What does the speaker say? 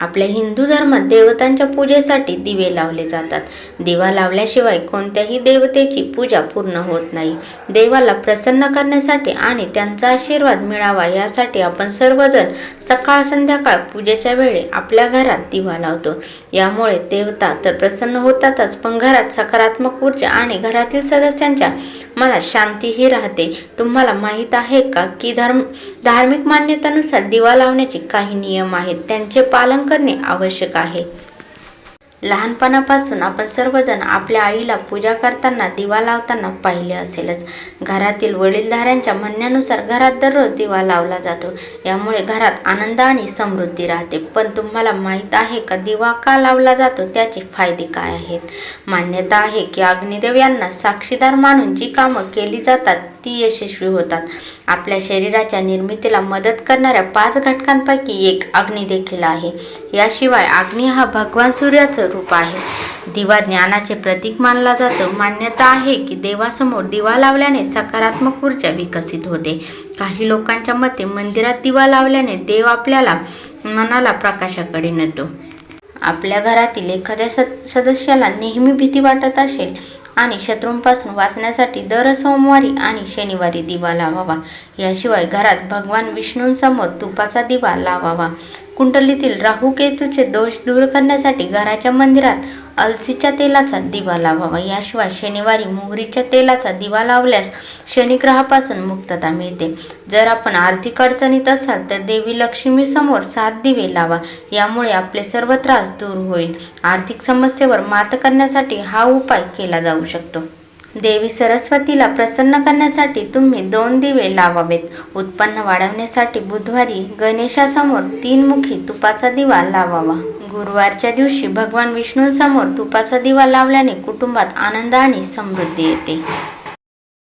आपल्या हिंदू धर्मात देवतांच्या पूजेसाठी दिवे लावले जातात. दिवा लावल्याशिवाय कोणत्याही देवतेची पूजा पूर्ण होत नाही. देवाला प्रसन्न करण्यासाठी आणि त्यांचा आशीर्वाद मिळावा यासाठी आपण सर्वजण सकाळ संध्याकाळ पूजेच्या वेळी आपल्या घरात दिवा लावतो. यामुळे देवता तर प्रसन्न होतातच पण घरात सकारात्मक ऊर्जा आणि घरातील सदस्यांच्या मनात शांतीही राहते. तुम्हाला माहीत आहे का की धर्म धार्मिक मान्यतानुसार दिवा लावण्याचे काही नियम आहेत. त्यांचे पालन करणे आवश्यक आहे. लहानपणापासून आपण सर्वजण आपल्या आईला पूजा करताना दिवा लावताना पाहिले असेलच. घरातील वडीलधाऱ्यांच्या म्हणण्यानुसार घरात दररोज दिवा लावला जातो. यामुळे घरात आनंद आणि समृद्धी राहते. पण तुम्हाला माहीत आहे का दिवा का लावला जातो? त्याचे फायदे काय आहेत? मान्यता आहे की अग्निदेव यांना साक्षीदार मानून जी कामं केली जातात ती यशस्वी होतात. आपल्या शरीराच्या निर्मितीला मदत करणाऱ्या पाच घटकांपैकी एक अग्नी देखील आहे. याशिवाय अग्नी हा भगवान सूर्याचं स्वरूप आहे. दिवा ज्ञानाचे प्रतीक मानला जातो. मान्यता आहे की देवासमोर दिवा लावल्याने सकारात्मक ऊर्जा विकसित होते. काही लोकांच्या मते मंदिरात दिवा लावल्याने देव आपल्याला मनाला प्रकाशाकडे नेतो. आपल्या घरातील एखाद्या सद सदस्याला नेहमी भीती वाटत असेल आणि शत्रूंपासून वाचण्यासाठी दर सोमवारी आणि शनिवारी दिवा लावावा. याशिवाय घरात भगवान विष्णूंसमोर तुपाचा दिवा लावावा. कुंडलीतील राहू केतूचे दोष दूर करण्यासाठी घराच्या मंदिरात अलसीच्या तेलाचा दिवा लावावा. याशिवाय शनिवारी मोहरीच्या तेलाचा दिवा लावल्यास शनिग्रहापासून मुक्तता मिळते. जर आपण आर्थिक अडचणीत असाल तर देवी लक्ष्मी समोर सात दिवे लावा. यामुळे आपले सर्व त्रास दूर होईल. आर्थिक समस्येवर मात करण्यासाठी हा उपाय केला जाऊ शकतो. देवी सरस्वतीला प्रसन्न करण्यासाठी तुम्ही दोन दिवे लावावेत. उत्पन्न वाढवण्यासाठी बुधवारी गणेशासमोर तीन मुखी तुपाचा दिवा लावावा. गुरुवारच्या दिवशी भगवान विष्णूंसमोर तुपाचा दिवा लावल्याने कुटुंबात आनंद आणि समृद्धी येते.